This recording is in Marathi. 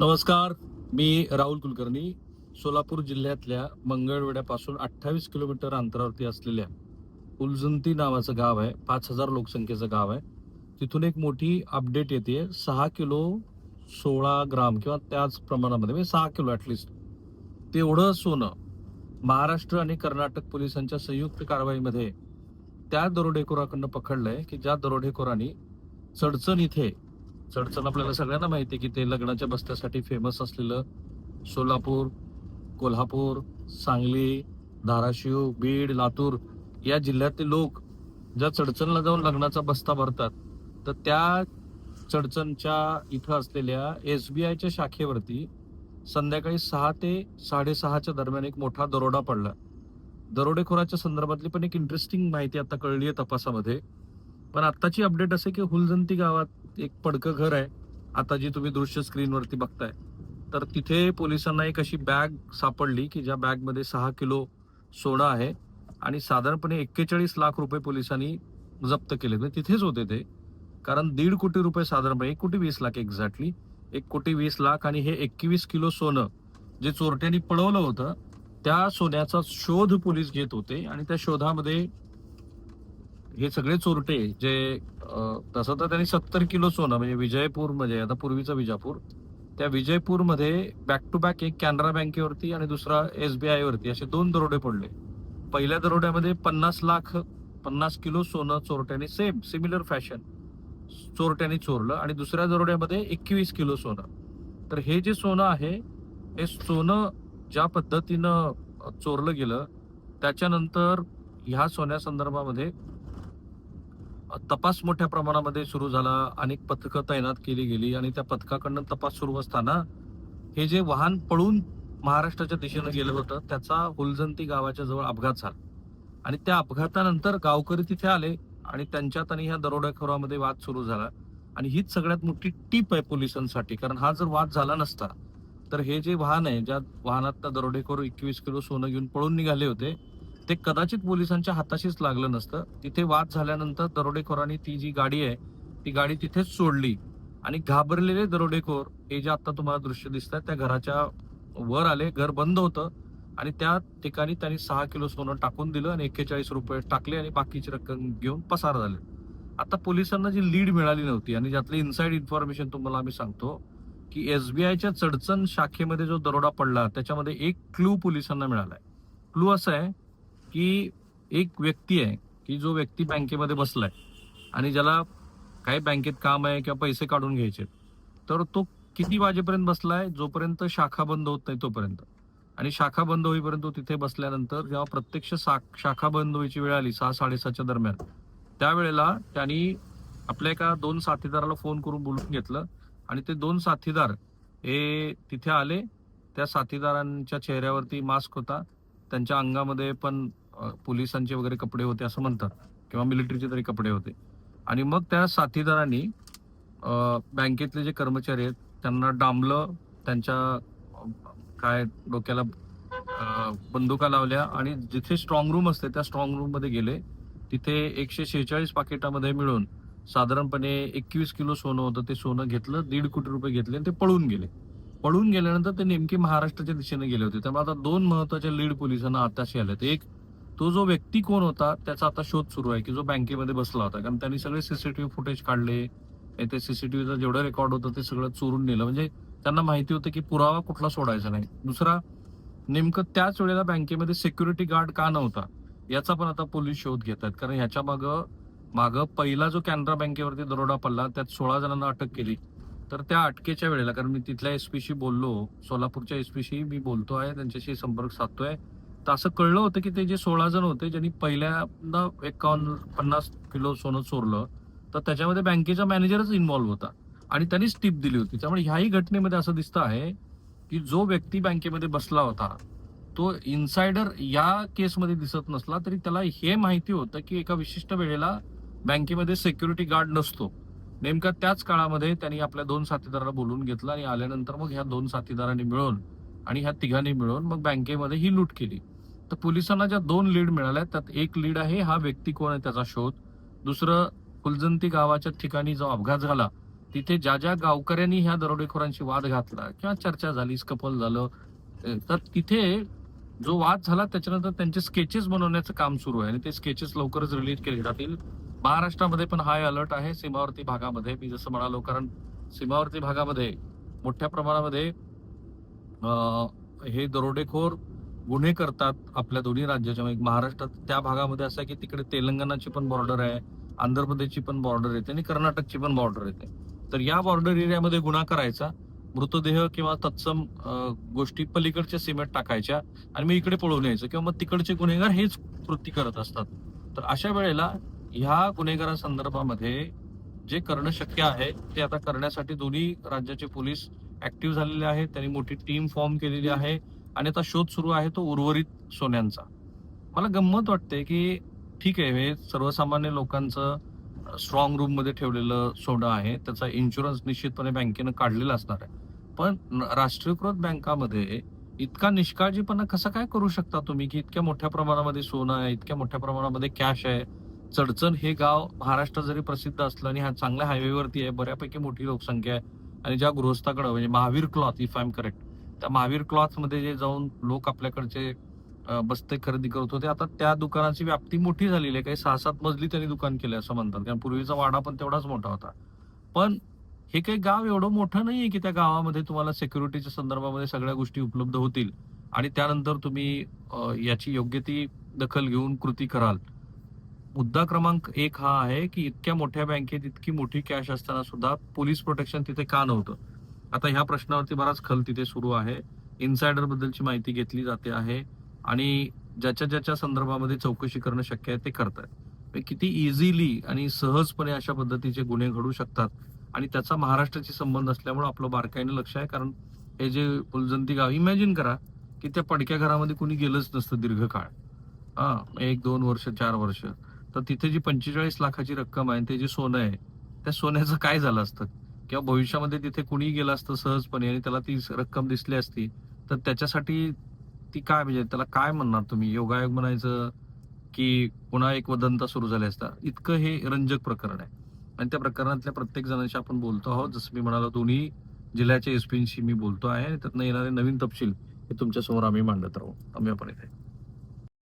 नमस्कार मी राहुल कुलकर्णी सोलापूर जिल्ह्यातल्या मंगळवेड्यापासून अठ्ठावीस किलोमीटर अंतरावरती असलेल्या उलजंती नावाचं गाव आहे पाच हजार लोकसंख्येचं गाव आहे. तिथून एक मोठी अपडेट येते सहा किलो सोळा ग्राम किंवा त्याच प्रमाणामध्ये म्हणजे सहा किलो ॲटलिस्ट तेवढं सोनं महाराष्ट्र आणि कर्नाटक पोलिसांच्या संयुक्त कारवाईमध्ये त्या दरोडेखोराकडनं पकडलंय की ज्या दरोडेखोरांनी चडचण इथे चढचण आपल्याला सगळ्यांना माहिती आहे की ते लग्नाच्या बस्त्यासाठी फेमस असलेलं सोलापूर कोल्हापूर सांगली धाराशिव बीड लातूर या जिल्ह्यातले लोक ज्या चडचणला जाऊन लग्नाचा बस्ता भरतात तर त्या चडचणच्या इथं असलेल्या एस बी आयच्या शाखेवरती संध्याकाळी सहा ते साडेसहाच्या दरम्यान एक मोठा दरोडा पडला. दरोडेखोराच्या संदर्भातली पण एक इंटरेस्टिंग माहिती आता कळली आहे तपासामध्ये. पण आत्ताची अपडेट असे की हुलजंती गावात एक पडकं घर आहे. आता जी तुम्ही दृश्य स्क्रीनवरती बघताय. तर तिथे पोलिसांना एक अशी बॅग सापडली की ज्या बॅगमध्ये सहा किलो सोनं आहे आणि साधारणपणे एक्केचाळीस लाख रुपये पोलिसांनी जप्त केले. म्हणजे तिथेच होते ते. कारण दीड कोटी रुपये साधारणपणे एक कोटी वीस लाख एक्झॅक्टली एक कोटी वीस लाख आणि हे एकवीस किलो सोनं जे चोरट्यांनी पळवलं होतं त्या सोन्याचा शोध पोलीस घेत होते आणि त्या शोधामध्ये हे सगळे चोरटे जे तसं तर त्यांनी सत्तर किलो सोनं म्हणजे विजयपूर म्हणजे आता पूर्वीचं विजापूर त्या विजयपूरमध्ये बॅक टू बॅक एक कॅनरा बँकेवरती आणि दुसरा एसबीआय वरती असे दोन दरोडे पडले. पहिल्या दरोड्यामध्ये पन्नास लाख पन्नास किलो सोनं चोरट्याने सेम सिमिलर फॅशन चोरट्याने चोरलं आणि दुसऱ्या दरोड्यामध्ये एकवीस किलो सोनं. तर हे जे सोनं आहे हे सोनं ज्या पद्धतीनं चोरलं गेलं त्याच्यानंतर ह्या सोन्या संदर्भामध्ये तपास मोठ्या प्रमाणामध्ये सुरू झाला. अनेक पथकं तैनात केली गेली आणि त्या पथकाकडनं तपास सुरू असताना हे जे वाहन पळून महाराष्ट्राच्या दिशेनं गेलं होतं त्याचा हुलजंती गावाच्या जवळ अपघात झाला. आणि त्या अपघातानंतर गावकरी तिथे आले आणि त्यांच्यात आणि ह्या दरोडेखोरामध्ये वाद सुरू झाला. आणि हीच सगळ्यात मोठी टीप आहे पोलिसांसाठी कारण हा जर वाद झाला नसता तर हे जे वाहन आहे ज्या वाहनात दरोडेखोर एकवीस किलो सोनं घेऊन पळून निघाले होते ते कदाचित पोलिसांच्या हाताशीच लागलं नसतं. तिथे वाद झाल्यानंतर दरोडेखोरांनी ती जी गाडी आहे ती गाडी तिथेच सोडली. आणि घाबरलेले दरोडेखोर हे जे आता तुम्हाला दृश्य दिसत त्या घराच्या वर आले घर बंद होतं. आणि त्या ठिकाणी त्यांनी सहा किलो सोनं टाकून दिलं आणि एक्केचाळीस रुपये टाकले आणि बाकीची रक्कम घेऊन पसार झाले. आता पोलिसांना जी लीड मिळाली नव्हती आणि ज्यातली इन्साईड इन्फॉर्मेशन तुम्हाला आम्ही सांगतो की एसबीआयच्या चडचण शाखेमध्ये जो दरोडा पडला त्याच्यामध्ये एक क्लू पोलिसांना मिळालाय. क्लू असं आहे की एक व्यक्ती आहे की जो व्यक्ती बँकेमध्ये बसलाय आणि ज्याला काही बँकेत काम आहे किंवा पैसे काढून घ्यायचे तर तो किती वाजेपर्यंत बसलाय जोपर्यंत शाखा बंद होत नाही तोपर्यंत. आणि शाखा बंद होईपर्यंत तिथे बसल्यानंतर जेव्हा प्रत्यक्ष शाखा बंद व्हायची वेळ आली सहा साडेसहाच्या दरम्यान त्यावेळेला त्यांनी आपल्या एका दोन साथीदाराला फोन करून बोलून घेतलं आणि ते दोन साथीदार हे तिथे आले. त्या साथीदारांच्या चेहऱ्यावरती मास्क होता. त्यांच्या अंगामध्ये पण पोलिसांचे वगैरे कपडे होते असं म्हणतात किंवा मिलिटरीचे तरी कपडे होते. आणि मग त्या साथीदारांनी बँकेतले जे कर्मचारी आहेत त्यांना डांबलं त्यांच्या काय डोक्याला बंदुका लावल्या आणि जिथे स्ट्रॉंग रूम असते त्या स्ट्रॉंग रूममध्ये गेले. तिथे एकशे शेहेचाळीस पाकिटामध्ये मिळून साधारणपणे एकवीस किलो सोनं होतं. ते सोनं घेतलं दीड कोटी रुपये घेतले आणि ते पळून गेले. पळून गेल्यानंतर ते नेमके महाराष्ट्राच्या दिशेने गेले होते. त्यामुळे आता दोन महत्त्वाच्या लीड पोलिसांना आताशी आले एक तो जो व्यक्ती कोण होता त्याचा आता शोध सुरू आहे की जो बँकेमध्ये बसला होता. कारण त्यांनी सगळे सीसीटीव्ही फुटेज काढले ते सीसीटीव्हीचं जेवढं रेकॉर्ड होतं ते सगळं चोरून नेलं. म्हणजे त्यांना माहिती होतं की पुरावा कुठला सोडायचा नाही. दुसरा नेमकं त्याच वेळेला बँकेमध्ये सिक्युरिटी गार्ड का नव्हता? याचा पण आता पोलीस शोध घेत आहेत. कारण ह्याच्या मागं मागं पहिला जो कॅनरा बँकेवरती दरोडा पडला त्यात सोळा जणांना अटक केली. तर त्या अटकेच्या वेळेला कारण मी तिथल्या एसपीशी बोललो सोलापूरच्या एसपीशी मी बोलतो आहे त्यांच्याशी संपर्क साधतोय. तर असं कळलं होतं की ते जे सोळा जण होते ज्यांनी पहिल्यांदा एकावन्न पन्नास किलो सोनं चोरलं तर त्याच्यामध्ये बँकेचा मॅनेजरच इन्व्हॉल्व्ह होता. आणि त्यांनीच टीप दिली होती. त्यामुळे ह्याही घटनेमध्ये असं दिसतं आहे की जो व्यक्ती बँकेमध्ये बसला होता तो इन्सायडर या केसमध्ये दिसत नसला तरी त्याला हे माहिती होतं की एका विशिष्ट वेळेला बँकेमध्ये सिक्युरिटी गार्ड नसतो. नेमका त्याच काळामध्ये त्यांनी आपल्या दोन साथीदाराला बोलून घेतलं आणि आल्यानंतर मग ह्या दोन साथीदारांनी मिळून आणि ह्या तिघांनी मिळून मग बँकेमध्ये ही लूट केली. तर पोलिसांना ज्या दोन लीड मिळाल्या त्यात एक लीड आहे हा व्यक्ती कोण आहे त्याचा शोध. दुसरं फुलजंती गावाच्या ठिकाणी जो अपघात झाला तिथे ज्या ज्या गावकऱ्यांनी ह्या दरोडेखोरांशी वाद घातला किंवा चर्चा झाली स्कपल झालं तर तिथे जो वाद झाला त्याच्यानंतर त्यांचे स्केचेस बनवण्याचं काम सुरू आहे. आणि ते स्केचेस लवकरच रिलीज केले जातील. महाराष्ट्रामध्ये पण हाय अलर्ट आहे सीमावर्ती भागामध्ये. मी जसं म्हणालो कारण सीमावर्ती भागामध्ये मोठ्या प्रमाणामध्ये हे दरोडेखोर गुन्हे करतात आपल्या दोन्ही राज्याच्या म्हणजे महाराष्ट्रात त्या भागामध्ये असं आहे की तिकडे तेलंगणाची पण बॉर्डर आहे आंध्र प्रदेशची पण बॉर्डर येते आणि कर्नाटकची पण बॉर्डर येते. तर या बॉर्डर एरियामध्ये गुन्हा करायचा मृतदेह किंवा तत्सम गोष्टी पलीकडच्या सीमेत टाकायच्या आणि मी इकडे पळून यायचं किंवा मग तिकडचे गुन्हेगार हेच कृती करत असतात. तर अशा वेळेला ह्या गुन्हेगारांसंदर्भामध्ये जे करणं शक्य आहे ते आता करण्यासाठी दोन्ही राज्याचे पोलीस ऍक्टिव्ह झालेले आहेत त्यांनी मोठी टीम फॉर्म केलेली आहे आणि आता शोध सुरू आहे तो उर्वरित सोन्यांचा. मला गंमत वाटते की ठीक आहे हे सर्वसामान्य लोकांचं स्ट्रॉंग रूममध्ये ठेवलेलं सोनं आहे त्याचा इन्शुरन्स निश्चितपणे बँकेनं काढलेला असणार आहे. पण राष्ट्रीयकृत बँकामध्ये इतका निष्काळजीपणा कसा काय करू शकता तुम्ही की इतक्या मोठ्या प्रमाणामध्ये सोनं आहे इतक्या मोठ्या प्रमाणामध्ये कॅश आहे? चडचण हे गाव महाराष्ट्रात जरी प्रसिद्ध असलं आणि हा चांगल्या हायवेवरती आहे बऱ्यापैकी मोठी लोकसंख्या आहे आणि ज्या गृहस्थाकडं म्हणजे Mahavir cloth if I am correct त्या महावीर क्लॉथमध्ये जे जाऊन लोक आपल्याकडचे बस्ते खरेदी करत होते आता त्या दुकानाची व्याप्ती मोठी झालेली आहे. काही सहा सात मजली त्यांनी दुकान केले असं म्हणतात. कारण पूर्वीचा वाडा पण तेवढाच मोठा होता. पण हे काही गाव एवढं मोठं नाही आहे की त्या गावामध्ये तुम्हाला सिक्युरिटीच्या संदर्भामध्ये सगळ्या गोष्टी उपलब्ध होतील. आणि त्यानंतर तुम्ही याची योग्य ती दखल घेऊन कृती कराल. मुद्दा क्रमांक एक हा आहे की इतक्या मोठ्या बँकेत इतकी मोठी कॅश असताना सुद्धा पोलीस प्रोटेक्शन तिथे का नव्हतं? आता ह्या प्रश्नावरती बराच खल तिथे सुरू आहे. इन्सायडर बद्दलची माहिती घेतली जाते आहे आणि ज्याच्या ज्याच्या संदर्भामध्ये चौकशी करणं शक्य आहे ते करतात म्हणजे किती इझिली आणि सहजपणे अशा पद्धतीचे गुन्हे घडू शकतात आणि त्याचा महाराष्ट्राशी संबंध असल्यामुळे आपलं बारकाईने लक्ष आहे. कारण हे जे फुलजंती गाव इमॅजिन करा की त्या पडक्या घरामध्ये कुणी गेलंच नसतं दीर्घकाळ. हा एक दोन वर्ष चार वर्ष. तर तिथे जी पंचेचाळीस लाखाची रक्कम आहे ते जे सोनं आहे त्या सोन्याचं काय झालं असतं? किंवा भविष्यामध्ये तिथे कुणी गेलं असतं सहजपणे आणि त्याला ती रक्कम दिसली असती तर त्याच्यासाठी ती काय म्हणजे त्याला काय म्हणणार तुम्ही? योगायोग म्हणायचं की पुन्हा एक वदंता सुरू झाली असता. इतकं हे रंजक प्रकरण आहे. आणि त्या प्रकरणातल्या प्रत्येक जणांशी आपण बोलतो आहोत. जसं मी म्हणालो दोन्ही जिल्ह्याच्या एसपींशी मी बोलतो आहे त्यातनं येणारे नवीन तपशील हे तुमच्यासमोर आम्ही मांडत राहू. आम्ही आपण इथे